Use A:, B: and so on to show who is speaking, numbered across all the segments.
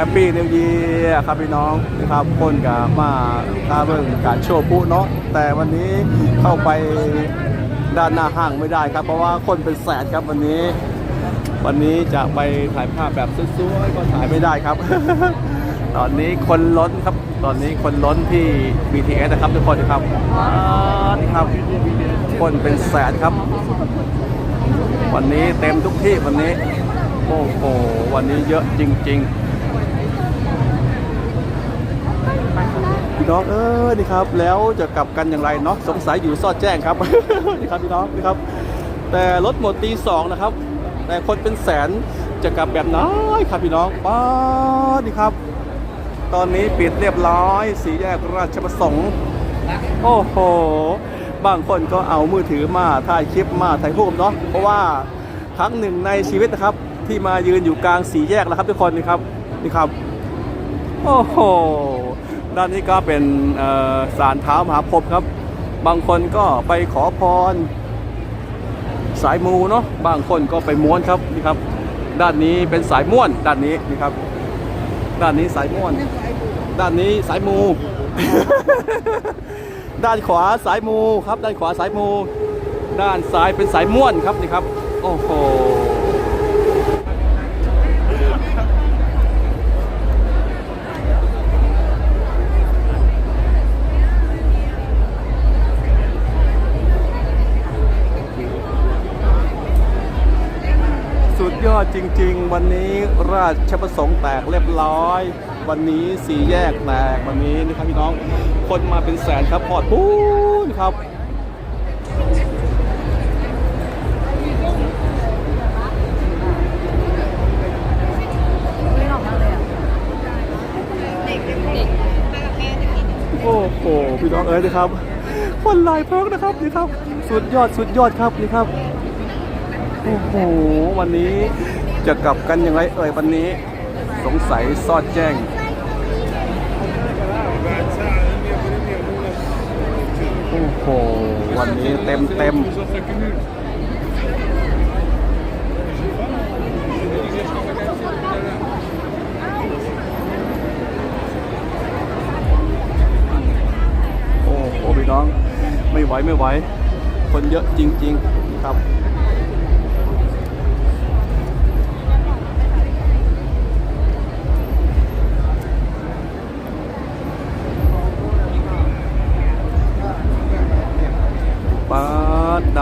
A: แฮปปี้นิว e ยีครับพี่น้องนะครับคนกับมาคาเบิ่งการโชว์ปุ๊เนาะแต่วันนี้เข้าไปด้านหน้าห้างไม่ได้ครับ เพราะว่าคนเป็นแสนครับวันนี้ วันนี้จะไปถ่ายภาพแบบสวยๆก็ถ่ายไม่ได้ครับ ตอนนี้คนล้นครับ ตอนนี้คนล้นที่ BTS นะครับทุกคนครับนี่ครับ คนเป็นแสนครับ วันนี้เต็มทุกที่วันนี้ โอ้โหวันนี้เยอะจริง ๆ พี่ น้องเออนี่ครับ แล้วจะกลับกันอย่างไรเนาะสงสัยอยู่ซอดแจ้งครับนี่ครับพี่น้องนี่ครับ แต่รถหมดตีสองนะครับ แต่คนเป็นแสนจะกลับแบบน้อยครับพี่น้องป้าดนี่ครับ ตอนนี้ปิดเรียบร้อย สีแยกราชประสงค์โอ้โหบางคนก็เอามือถือมาถ่ายคลิปมาถ่ายรูปเนาะเพราะว่าครั้งหนึ่งในชีวิตนะครับ ที่มายืนอยู่กลางสี่แยกแล้วครับทุกคนนี่ครับนี่ครับ โอ้โห ด้านนี้ก็เป็นสารเท้ามหาภพครับ บางคนก็ไปขอพร สายมูเนาะบางคนก็ไปม้วนครับนี่ครับ ด้านนี้เป็นสายม้วนด้านนี้นี่ครับ ด้านนี้สายม้วน ด้านนี้สายมู ด้านขวาสายมูครับ ด้านขวาสายมู ด้านซ้ายเป็นสายม่วนครับนี่ครับ โอ้โห สุดยอดจริง ๆ วันนี้ราชประสงค์แตกเรียบร้อย วันนี้สี่แยกแตกวันนี้นะครับพี่น้องคนมาเป็นแสนครับพอดพูนครับ
B: ไม่ออกมาเลยอะเด็กเด็กมากับแม่จะกิน
A: โอ้โหพี่น้องเอ๋ยนะครับ คนลายเพิ่งนะครับนี่ครับ สุดยอดสุดยอดครับนี่ครับ อ้โหวันนี้จะกลับกันยังไงเอ่ยวันนี้ สงสัยซอดแจ้ง โอ้โห วันนี้เต็มเต็มโอ้โหพี่น้อง ไม่ไหวไม่ไหว คนเยอะจริง ๆ ครับ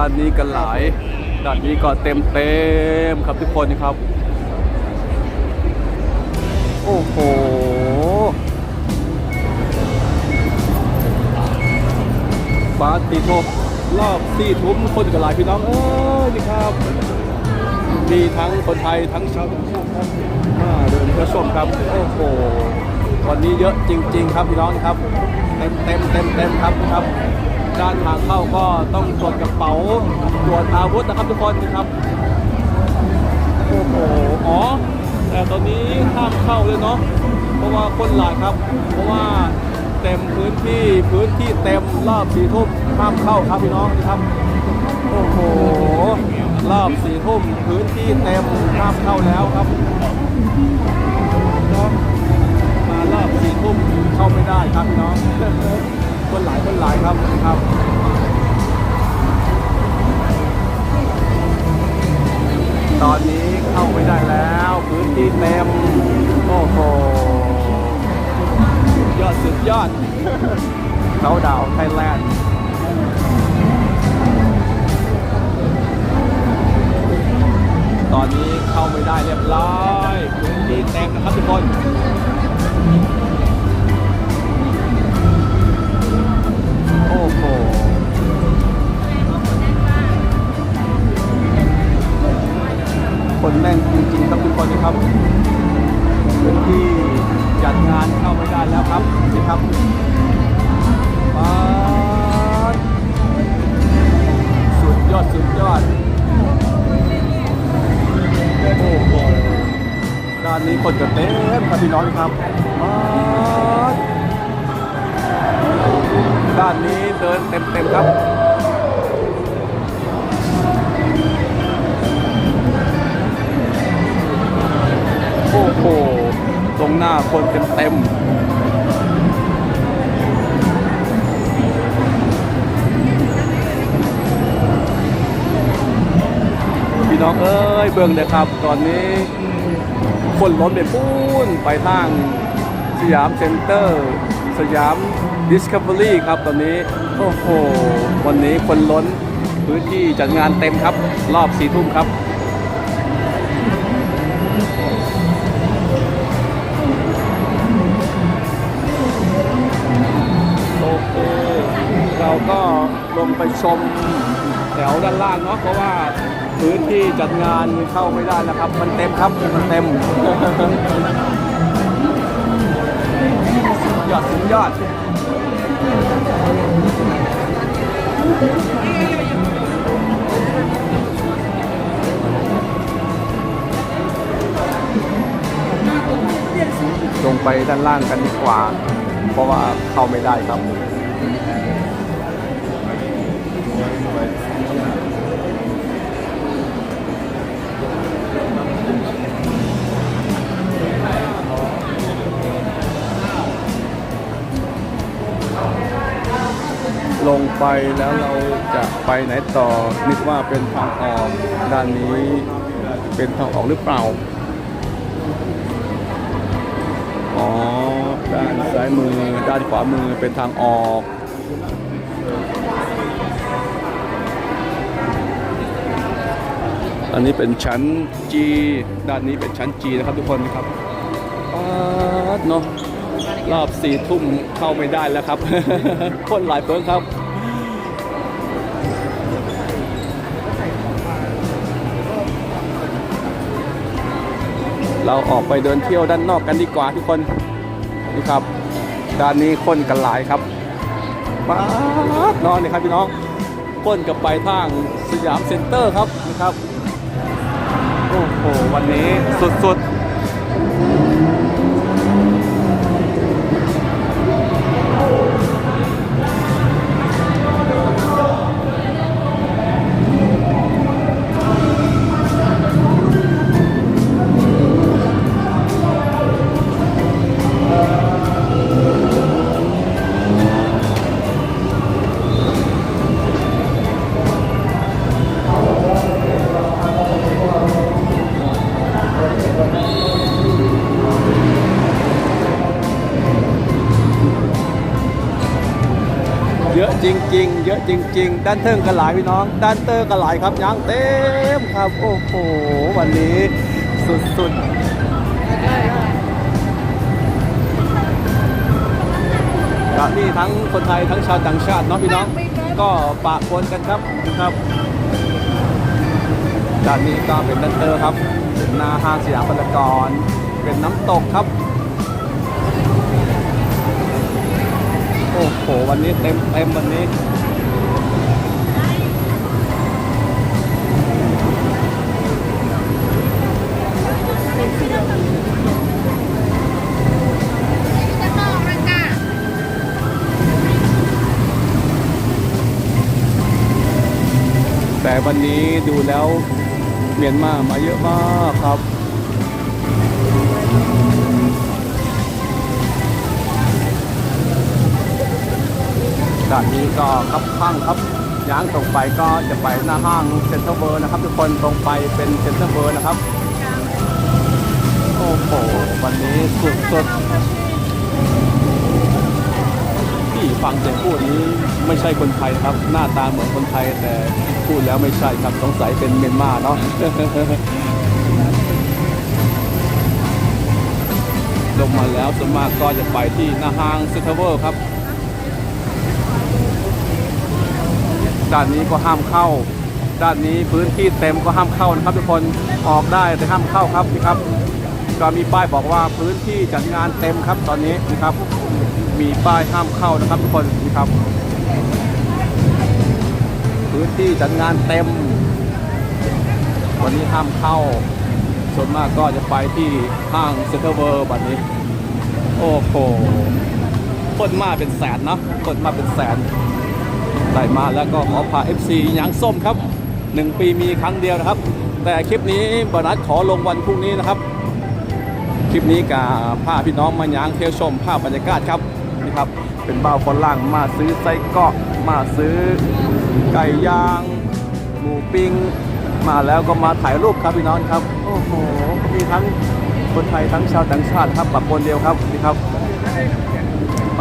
A: ด้านนี้กันหลาย ด้านนี้ก็เต็มเต็มๆครับทุกคนครับ โอ้โหปาติโทรอบสี่ทุ่มคนกันหลายพี่น้องเอ้ยนี่ครับมีทั้งคนไทยทั้งชาวต่างชาติครับมาเดินเพื่อชมครับโอ้โหวันนี้เยอะจริง ๆ ครับพี่น้องครับ เต็มเต็มเต็มเต็มครับนะครับ ด้านทางเข้าก็ต้องตรวจกระเป๋าตรวจอาวุธนะครับทุกคนนะครับโอ้โหอ๋อแต่ตอนนี้ห้ามเข้าเลยเนาะเพราะว่าคนหลายครับ เพราะว่าเต็มพื้นที่พื้นที่เต็มรอบสี่ทุ่มห้ามเข้าครับพี่น้องนะครับโอ้โหรอบสี่ทุ่มพื้นที่เต็มห้ามเข้าแล้วครับมารอบสี่ทุ่มเข้าไม่ได้ครับพี่น้อง คนหลายคนหลายครับครับตอนนี้เข้าไม่ได้แล้วพื้นที่เต็มโอ้โหยอดสุดยอดเขาดาวไทยแลนด์ตอนนี้เข้าไม่ได้เรียบร้อยพื้นที่เต็มนะครับทุกคน โหคนแน่นจริงๆครับทุกคนนะครับพื้นที่จัดงานเข้าไม่ได้แล้วครับนี่ครับป๊าสุดยอดสุดยอดโอ้โหด้านนี้คนก็เต็มครับพี่น้องครับ ครับโอ้โหตรงหน้าคนเต็มเต็มพี่น้องเอ้ยเบิ่งเลยครับ ตอนนี้ คนล้นไปปูนไปทางสยามเซ็นเตอร์ สยามดิสคัฟเวอรี่ครับตอนนี้ โอ้โห วันนี้คนล้นพื้นที่จัดงานเต็มครับ รอบสี่ทุ่มครับโอเคเราก็ลงไปชมแถวด้านล่างเนาะเพราะว่าพื้นที่จัดงานเข้าไม่ได้นะครับ มันเต็มครับ มันเต็ม ยอดสุดยอดลงไปด้านล่างกันดีกว่า เพราะว่าเข้าไม่ได้ครับ ไปแล้วเราจะไปไหนต่อนึกว่าเป็นทางออกด้านนี้เป็นทางออกหรือเปล่า อ๋อ ด้านซ้ายมือด้านขวามือเป็นทางออกอันนี้เป็นชั้น G ด้านนี้เป็นชั้น G นะครับทุกคนครับป๊าดเนาะรอบสี่ทุ่มเข้าไม่ได้แล้วครับ คนหลายเพิ่งครับ เราออกไปเดินเที่ยวด้านนอกกันดีกว่าทุกคนนี่ครับ ด้านนี้คนกันหลายครับมานอนนี่ครับพี่น้องคนกับไปทางสยามเซ็นเตอร์ครับนะครับโอ้โหวันนี้สุดๆ จริง ๆ ด้านเทิงกันหลายพี่น้อง ด้านเตอร์กันหลายครับยังเต็มครับ โอ้โห วันนี้สุดๆกับนี่ทั้งคนไทยทั้งชาวต่างชาติเนาะพี่น้อง ก็ปะปนกันครับนะครับด้านนี้ก็เป็นด้านเตอร์ครับเป็นหน้าห้างสยามพารากอนเป็นน้ำตกครับโอ้โห วันนี้เต็มเต็มวันนี้ แต่วันนี้ดูแล้วเมียนมามาเยอะมากครับด้านนี้ก็ครับข้างครับย้างตรงไปก็จะไปหน้าห้างเซ็นทรัลเวิร์นะครับ ทุกคนตรงไปเป็นเซ็นทรัลเวิร์นะครับ โอ้โห วันนี้สุดสุดๆ ฟังเสียงพูดนี้ไม่ใช่คนไทยนะครับ หน้าตาเหมือนคนไทยแต่พูดแล้วไม่ใช่ครับสงสัยเป็นเมียนมาเนาะลงมาแล้วส่วนมากก็จะไปที่หน้าห้างเซ็นทรัลเวิร์ครับ ด้านนี้ก็ห้ามเข้า ด้านนี้พื้นที่เต็มก็ห้ามเข้านะครับทุกคนออกได้แต่ห้ามเข้าครับนี่ครับ ก็มีป้ายบอกว่าพื้นที่จัดงานเต็มครับตอนนี้นะครับ มีป้ายห้ามเข้านะครับทุกคนนี่ครับ พื้นที่จัดงานเต็ม วันนี้ห้ามเข้าส่วนมากก็จะไปที่ห้างเซ็นทรัลเวิร์บัดนี้ โอ้โหคนมาเป็นแสนเนาะคนมาเป็นแสนได้มาแล้วก็ขอพา FC ยางส้มครับ 1 ปีมีครั้งเดียวนะครับ แต่คลิปนี้บนัดขอลงวันพรุ่งนี้นะครับ คลิปนี้กับพาพี่น้องมายางเที่ยวชมภาพบรรยากาศครับนี่ครับเป็นบ่าวฝรั่งมาซื้อไส้กรอกมาซื้อไก่ย่างหมูปิ้งมาแล้วก็มาถ่ายรูปครับพี่น้องครับโอ้โหมีทั้งคนไทยทั้งชาวต่างชาติครับปะปนเดียวครับนี่ครับ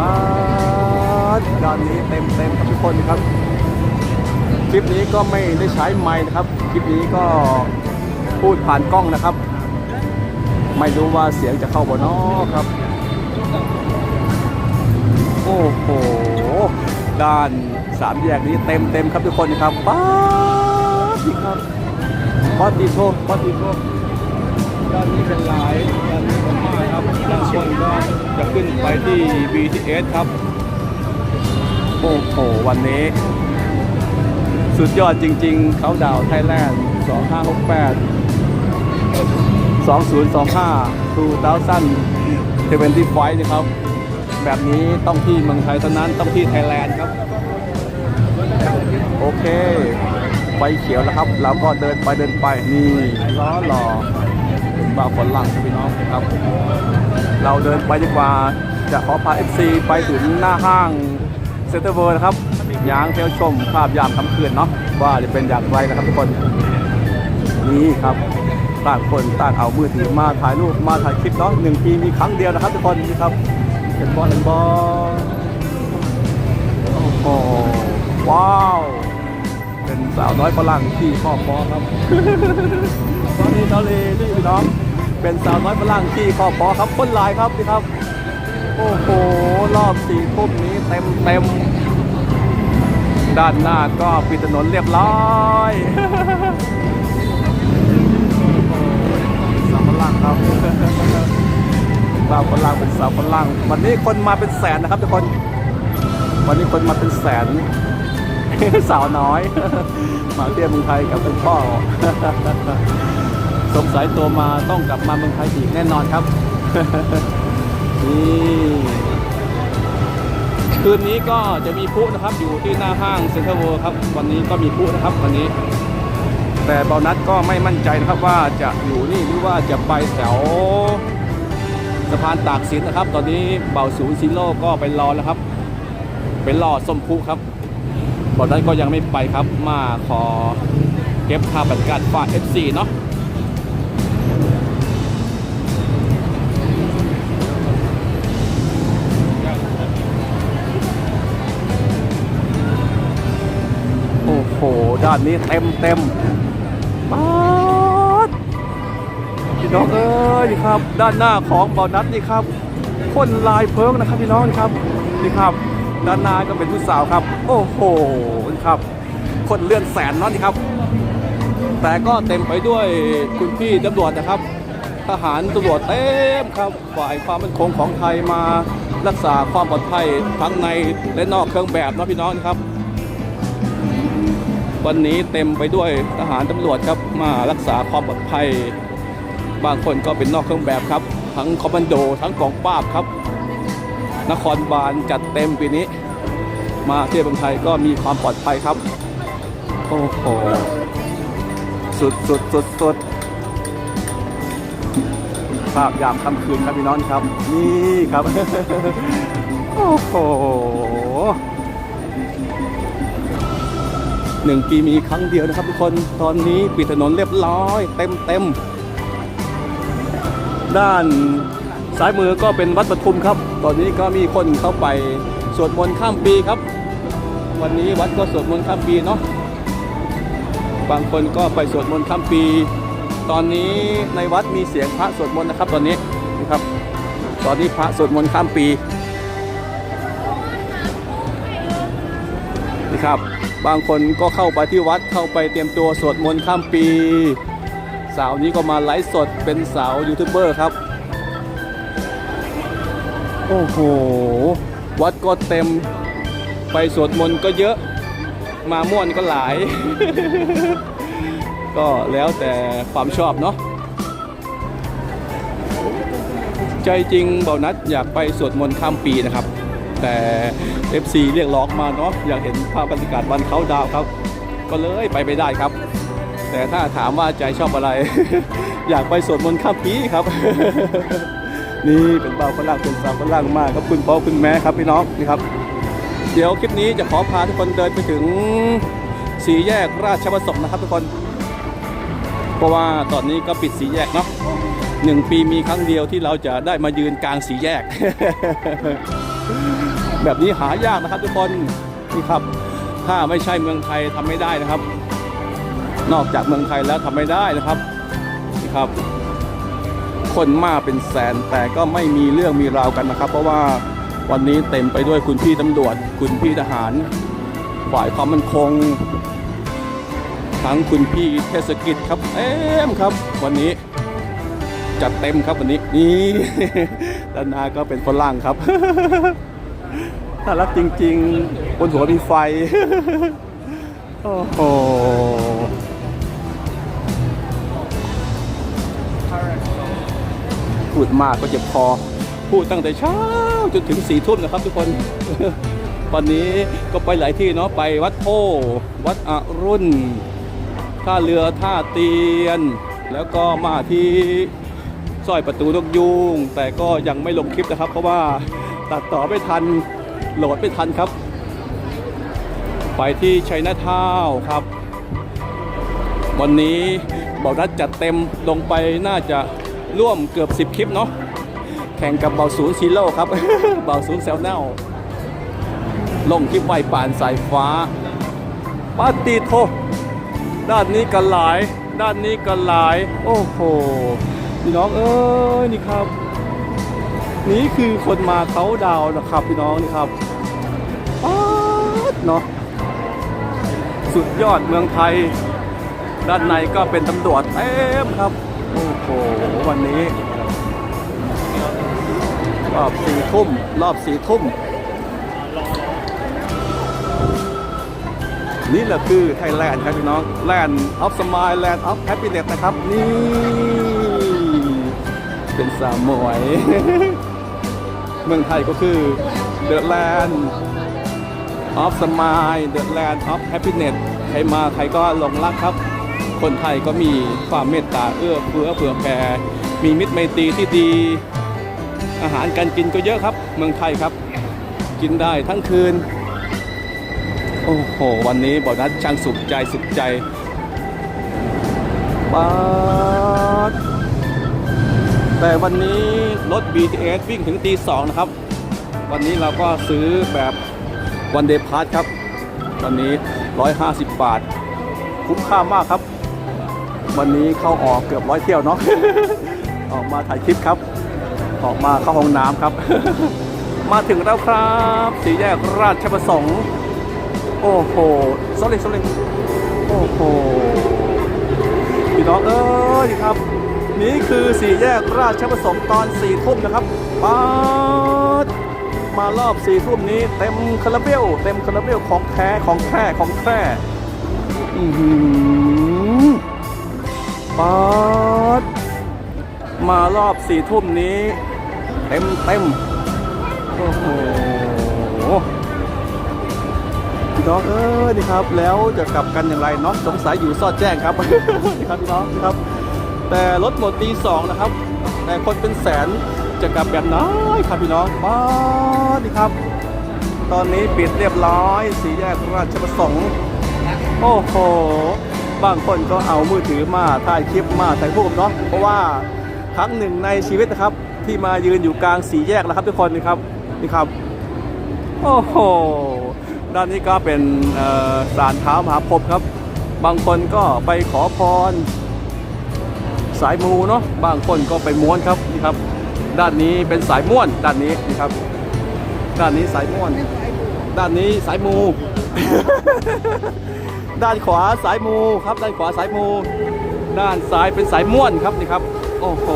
A: มาด้านนี้เต็มเต็มครับทุกคนครับ คลิปนี้ก็ไม่ได้ใช้ไมค์นะครับ คลิปนี้ก็พูดผ่านกล้องนะครับ ไม่รู้ว่าเสียงจะเข้าบ่เนอครับ โอ้โห ด้านสามแยกนี้เต็มเต็มครับทุกคนครับป้าดีครับป้าดตีโทป้าดตีโทด้านนี้เป็นหลายด้านนี้เป็นมากครับด้านบนก็จะขึ้นไปที่ BTS ครับ โอ้โห วันนี้ สุดยอดจริง ๆ เขาดาวไทยแลนด์ 2568 2025 2025นะครับ แบบนี้ต้องที่เมืองไทยเท่านั้นต้องที่ไทยแลนด์ครับ โอเค ไฟเขียวแล้วครับ เราก็เดินไปเดินไปนี่ล้อหล่อบ่าฝนหลังพี่น้องครับ เราเดินไปดีกว่าจะขอพา FC ไปถึงหน้าห้างเซ็นเตอร์เวิร์นะครับย้างเที่ยวชมภาพยามค่ำคืนเนาะว่าจะเป็นอย่างไรนะครับทุกคน นี่ครับ ต่างคนต่างเอามือถือมาถ่ายรูปมาถ่ายคลิปเนาะหนึ่งปีมีครั้งเดียวนะครับทุกคนนี่ครับเป็นบอลเป็นบอลโอ้โหว้าว เป็นสาวน้อยฝรั่งที่ครอบครองครับตอนนี้ทะเลนี่พี่น้องเป็นสาวน้อยฝรั่งที่ครอบครองครับคนหลายครับนี่ครับ โอ้โหรอบสี่ทุ่มนี้เต็มเต็มด้านหน้าก็ปิดถนนเรียบร้อย สาวฝรั่งครับสาวฝรั่งเป็นสาวฝรั่งวันนี้คนมาเป็นแสนนะครับทุกคน วันนี้คนมาเป็นแสนสาวน้อย มาเที่ยวเมืองไทยกับคุณพ่อสงสัยตัวมาต้องกลับมาเมืองไทยอีกแน่นอนครับนี่คืนนี้ก็จะมีพลุนะครับอยู่ที่หน้าห้างเซ็นทรัลเวิลด์ครับ วันนี้ก็มีพลุนะครับวันนี้ แต่เบานัดก็ไม่มั่นใจนะครับว่าจะอยู่นี่หรือว่าจะไปแถวสะพานตากสินนะครับ ตอนนี้เบาศูนย์ซิโร่ก็ไปรอแล้วครับ เป็นรอส้มพุครับเบานัดก็ยังไม่ไปครับมาขอเก็บภาพบรรยากาศฝาก FC เนาะโอ้โห ด้านนี้เต็มเต็ม ป๊าดพี่น้องเอ้ยครับ ด้านหน้าของบอนัทนี่ครับคนลายเพิงนะครับพี่น้องนี่ครับนี่ครับ ด้านหน้าก็เป็นผู้สาวครับ โอ้โหนี่ครับ คนเลื่อนแสนนาะนี่ครับ แต่ก็เต็มไปด้วยคุณพี่ตำรวจนะครับทหารตำรวจเต็มครับฝ่ายความมั่นคงของไทยมารักษาความปลอดภัยทั้งในและนอกเครื่องแบบนะพี่น้องนะครับ วันนี้เต็มไปด้วยทหารตำรวจครับมารักษาความปลอดภัย บางคนก็เป็นนอกเครื่องแบบครับ ทั้งคอมมานโดทั้งกองปราบครับ นครบาลจัดเต็มปีนี้ มาเที่ยวเมืองไทยก็มีความปลอดภัยครับ โอ้โหสุดสุดสุดสุดภาพยามค่ำคืนครับพี่น้องครับ นี่ครับ โอ้โห หนึ่งปีมีครั้งเดียวนะครับทุกคนตอนนี้ปิดถนนเรียบร้อย เต็มเต็มด้านซ้ายมือก็เป็นวัดปทุมครับ ตอนนี้ก็มีคนเข้าไปสวดมนต์ข้ามปีครับ วันนี้วัดก็สวดมนต์ข้ามปีเนาะบางคนก็ไปสวดมนต์ข้ามปี ตอนนี้ในวัดมีเสียงพระสวดมนต์นะครับ ตอนนี้นะครับ ตอนนี้พระสวดมนต์ข้ามปี ครับ บางคนก็เข้าไปที่วัดเข้าไปเตรียมตัวสวดมนต์ข้ามปีสาวนี้ก็มาไลฟ์สดเป็นสาวยูทูบเบอร์ครับ โอ้โห วัดก็เต็มไปสวดมนต์ก็เยอะ มาม่วนก็หลาย ก็แล้วแต่ความชอบเนาะใจจริงเบานัดอยากไปสวดมนต์ข้ามปีนะครับ แต่ FC เรียกร้องมาเนาะอยากเห็นภาพบรรยากาศวันเขาดาวครับ ก็เลยไปไม่ได้ครับ แต่ถ้าถามว่าใจชอบอะไร อยากไปสวดมนต์ข้ามปีครับ นี่เป็นบ่าวฝรั่งเป็นสาวฝรั่งมากครับคุณพ่อคุณแม่ครับพี่น้องนี่ครับ เดี๋ยวคลิปนี้จะขอพาทุกคนเดินไปถึงสี่แยกราชประสงค์นะครับทุกคน เพราะว่าตอนนี้ก็ปิดสีแยกเนาะหนึ่งปีมีครั้งเดียวที่เราจะได้มายืนกลางสีแยก แบบนี้หายากนะครับทุกคนนี่ครับ ถ้าไม่ใช่เมืองไทยทำไม่ได้นะครับ นอกจากเมืองไทยแล้วทำไม่ได้นะครับนี่ครับ คนมากเป็นแสนแต่ก็ไม่มีเรื่องมีราวกันนะครับ เพราะว่าวันนี้เต็มไปด้วยคุณพี่ตำรวจ คุณพี่ทหาร ฝ่ายความมั่นคง ทั้งคุณพี่เทศกิจครับเต็มครับ วันนี้จัดเต็มครับวันนี้นี่ด้านหน้าก็เป็นฝรั่งครับ น่ารักจริง ๆ บนหัวมีไฟ โอ้โหพูดมากก็เจ็บคอ พูดตั้งแต่เช้าจนถึงสี่ทุ่มนะครับทุกคน วันนี้ก็ไปหลายที่เนาะไปวัดโพวัดอรุณท่าเรือท่าเตียน แล้วก็มาที่ซอยประตูนกยูงแต่ก็ยังไม่ลงคลิปนะครับ เพราะว่าตัดต่อไม่ทัน โหลดไม่ทันครับ ไปที่ชัยนาทาวครับ วันนี้บอกนัดจัดเต็มลงไปน่าจะร่วมเกือบ 10 คลิปเนาะแข่งกับเบาศูนย์ซีโร่ครับ เบาศูนย์แซวแนลลงคลิปไวป่านสายฟ้าปาติโทด้านนี้กันหลาย ด้านนี้กันหลาย โอ้โหพี่น้องเอ้ยนี่ครับ นี่คือคนมาเขาดาวนะครับพี่น้องนี่ครับป๊าดเนาะสุดยอดเมืองไทย ด้านในก็เป็นตำรวจเต็มครับ โอ้โหวันนี้ รอบสี่ทุ่ม รอบสี่ทุ่ม นี่แหละคือไทยแลนด์ครับพี่น้อง Land of Smile Land of Happiness นะครับ นี่ เป็นสาวหมวย เมืองไทยก็คือ The Land of Smile The Land of Happiness ใครมาใครก็หลงรักครับ คนไทยก็มีความเมตตาเอื้อเฟื้อเผื่อแผ่มีมิตรไมตรีที่ดี อาหารการกินก็เยอะครับ เมืองไทยครับ กินได้ทั้งคืน โอ้โห วันนี้บอกนัดช่างสุขใจสุขใจป๊าด แต่วันนี้รถ BTS วิ่งถึงตีสองนะครับ วันนี้เราก็ซื้อแบบวันเดย์พาสครับวันนี้ 150 บาท คุ้มค่ามากครับ วันนี้เข้าออกเกือบร้อยเที่ยวเนาะ ออกมาถ่ายคลิปครับ ออกมาเข้าห้องน้ำครับ มาถึงแล้วครับ สี่แยกราชประสงค์ โอ้โห sorry sorry โอ้โหพี่น้องเอ้ยครับ นี่คือสี่แยกราชประสงค์ตอนสี่ทุ่มนะครับป๊าดมารอบสี่ทุ่มนี้เต็มคาราเบลเต็มคาราเบลของแท้ของแท้ของแท้อือหือป๊าดมารอบสี่ทุ่มนี้ เต็มเต็มโอ้โหพี่น้องเอ้ยนี่ครับ แล้วจะกลับกันอย่างไรเนาะสงสัยอยู่ซอดแจ้งครับนี่ครับพี่น้องครับ แต่รถหมดตีสองนะครับ แต่คนเป็นแสนจะกลับแบบน้อยครับพี่น้องบ้าดนี่ครับ ตอนนี้ปิดเรียบร้อย สี่แยกราชประสงค์ โอ้โห บางคนก็เอามือถือมาถ่ายคลิปมาถ่ายรูปเนาะ เพราะว่าครั้งหนึ่งในชีวิตนะครับ ที่มายืนอยู่กลางสี่แยกแล้วครับทุกคนนี่ครับนี่ครับ โอ้โห ด้านนี้ก็เป็นเอ่อศาลเท้ามหาภพครับ บางคนก็ไปขอพร สายมูเนาะบางคนก็ไปม้วนครับนี่ครับ ด้านนี้เป็นสายม้วน ด้านนี้นี่ครับ ด้านนี้สายม้วน ด้านนี้สายมู ด้านขวาสายมูครับ ด้านขวาสายมู ด้านซ้ายเป็นสายม้วนครับนี่ครับ โอ้โห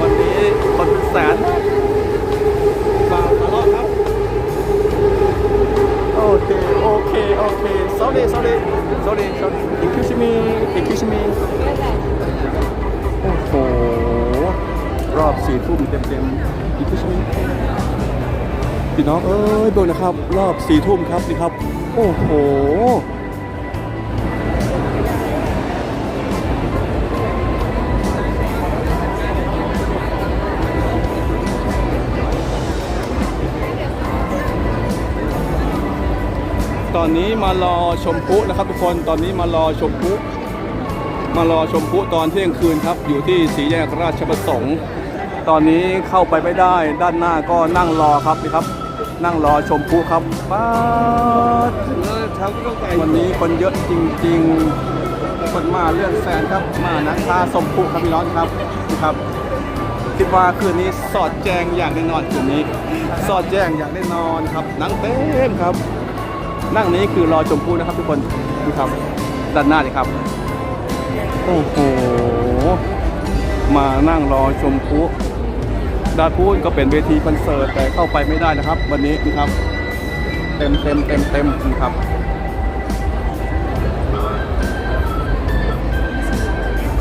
A: วันนี้คนเป็นแสนบาวทะเลาะครับโอเคโอเค โอเค sorry sorry sorry sorry excuse me excuse me โอ้โห รอบสี่ทุ่มเต็มเต็มๆ excuse me พี่น้องเอ้ยเบิ่งนะครับ รอบสี่ทุ่มครับนี่ครับ โอ้โห ตอนนี้มารอชมพุนะครับทุกคนตอนนี้มารอชมพุมารอชมพุตอนเที่ยงคืนครับ อยู่ที่สีแยกราชประสงค์ ตอนนี้เข้าไปไม่ได้ ด้านหน้าก็นั่งรอครับนี่ครับ นั่งรอชมพุครับป้าวันนี้คนเยอะจริง ๆ คนมาเลื่อนแสนครับมานักชาสมพุครับพี่น้องครับนี่ครับคิดว่าคืนนี้สอดแจงอย่างแน่นอนคืนนี้ สอดแจงอย่างแน่นอนครับนั่งเต็มครับ นั่งนี้คือรอชมพูนะครับทุกคนดูครับด้านหน้าเลยครับ โอ้โห มานั่งรอชมพูด้านพูนก็เป็นเวทีคอนเสิร์ตแต่เข้าไปไม่ได้นะครับ วันนี้นะครับ เต็มเต็มเต็มเต็มนะครับ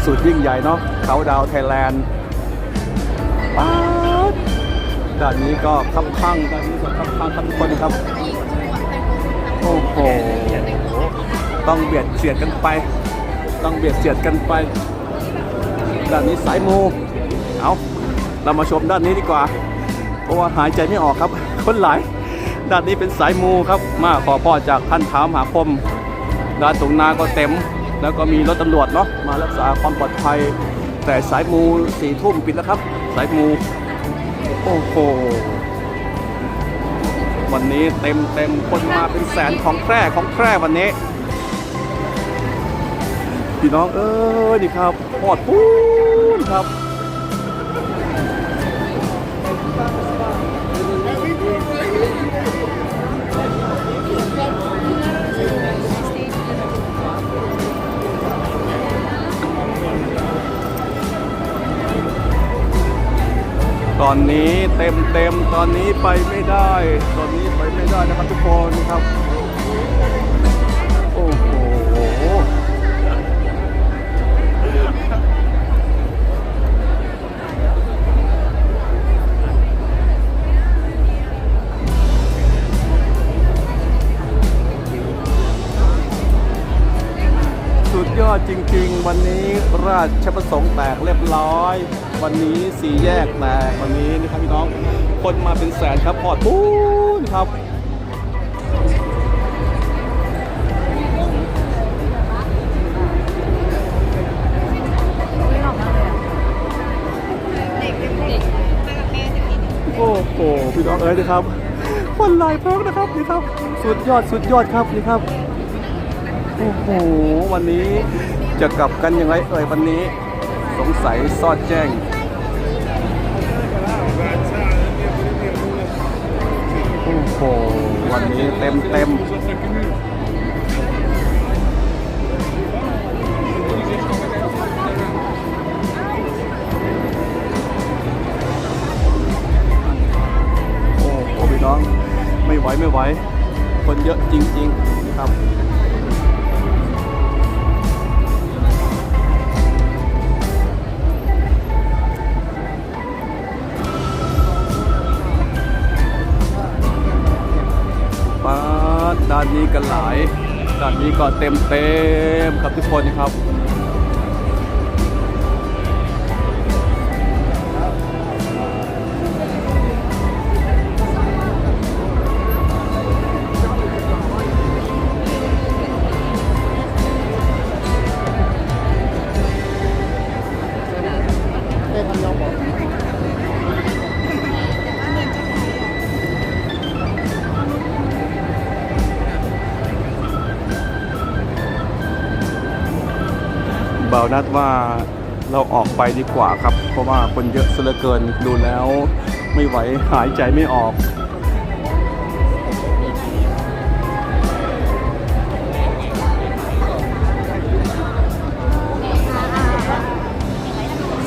A: สุดยิ่งใหญ่เนาะเขาดาวไทยแลนด์ป๊าด้านนี้ก็คับข้างด้านนี้ก็คับข้างครับทุกคนนะครับ อ้โหต้องเบียดเสียดกันไป ต้องเบียดเสียดกันไป ด้านนี้สายมู เอาเรามาชมด้านนี้ดีกว่า เพราะว่าหายใจไม่ออกครับ คนหลาย ด้านนี้เป็นสายมูครับ มาขอพ่อจากท่านท้าวมหาพรหมด้านตรงนาก็เต็ม แล้วก็มีรถตำรวจเนาะ มารักษาความปลอดภัย แต่สายมูสี่ทุ่มปิดแล้วครับ สายมู โอ้โห วันนี้เต็มเต็มคนมาเป็นแสนของแพร่ของแพร่วันนี้ พี่น้องเอ้ยนี่ครับพอดปูนครับตอนนี้เต็มเต็มตอนนี้ไปไม่ได้ ตอนนี้ ไปไม่ได้นะครับทุกคนครับ โอ้โหสุดยอดจริง ๆ วันนี้ราชประสงค์แตกเรียบร้อย วันนี้สี่แยกแตกวันนี้นี่ครับพี่น้อง คนมาเป็นแสนครับพอดพูน ครับ
B: ไม่หลอกเลยอะเด็กเด็กมากับแม่จะกิน
A: โอ้โหพี่น้องเอ้ยนะครับ คนลายพิ่งนะครับนี่ครับ สุดยอดสุดยอดครับนี่ครับโอ้โหวันนี้จะกลับกันยังไงเอ่ยวันนี้ สงสัยซอดแจ้ง วันนี้เต็มเต็มโอ้โหพี่น้อง ไม่ไหวไม่ไหว คนเยอะจริง ๆ ครับ ด้านนี้กันหลายด้านนี้ก็เต็มเต็มๆครับทุกคนครับ นัดว่าเราออกไปดีกว่าครับ เพราะว่าคนเยอะเสียเหลือเกินดูแล้วไม่ไหวหายใจไม่ออก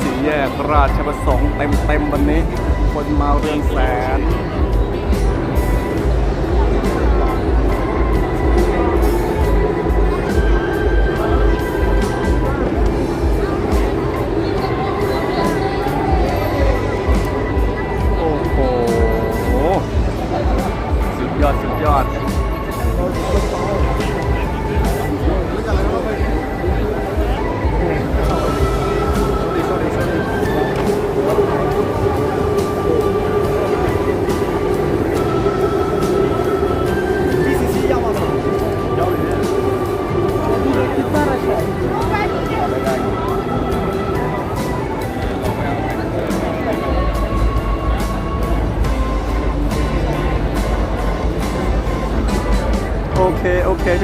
A: สี่แยกราชประสงค์เต็มเต็มๆวันนี้ คนมาเรือนแสน ด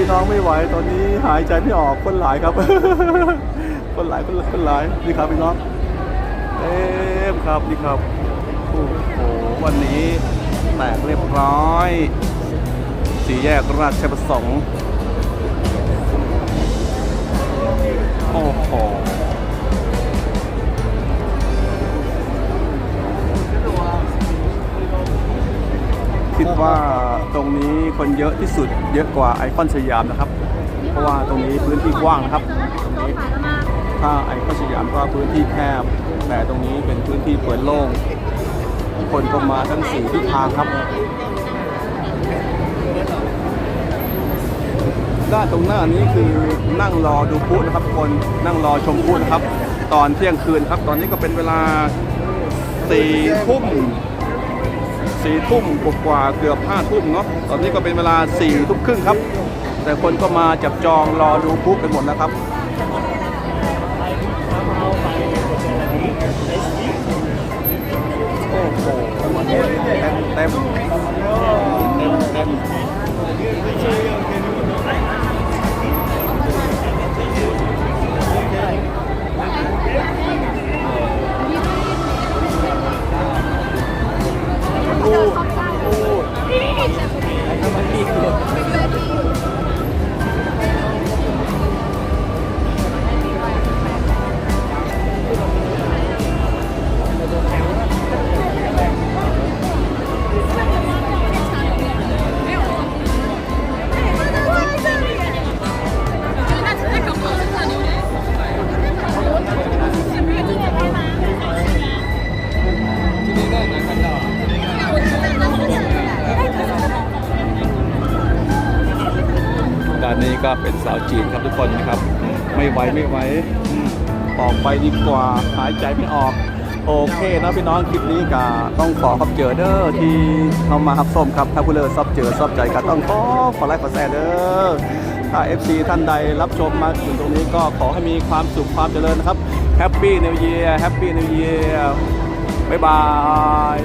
A: พี่น้องไม่ไหวตอนนี้หายใจไม่ออกคนหลายครับ คนหลายคนคนหลายนี่ครับพี่น้องเต็มครับนี่ครับโอ้โหวันนี้แตกเรียบร้อยสี่แยกราชประสงค์โอ้โหคิดว่า ตรงนี้คนเยอะที่สุดเยอะกว่าไอคอนสยามนะครับ เพราะว่าตรงนี้พื้นที่กว้างนะครับตรงนี้ถ้าไอคอนสยามก็พื้นที่แคบ แต่ตรงนี้เป็นพื้นที่เปิดโล่ง คนก็มาทั้งสี่ทิศทางครับ ด้านตรงหน้านี้คือนั่งรอดูพุนะครับคนนั่งรอชมพุนะครับ ตอนเที่ยงคืนครับ ตอนนี้ก็เป็นเวลาสี่ทุ่ม สี่ทุ่มกว่าเกือบห้าทุ่มเนาะตอนนี้ก็เป็นเวลาสี่ทุ่มครึ่งครับ แต่คนก็มาจับจองรอดูพุกกันหมดแล้วครับ พี่น้องคลิปนี้ก็ต้องขอขอบเจอเด้อที่เข้ามารับส้มครับถ้าผู้เลิศชอบเจอชอบใจก็ต้องขอขอไลค์ขอแชร์เด้อถ้า FC ท่านใดรับชมมาถึงตรงนี้ก็ขอให้มีความสุขความเจริญนะครับแฮปปี้นิวเยียร์แฮปปี้นิวเยียร์บ๊ายบาย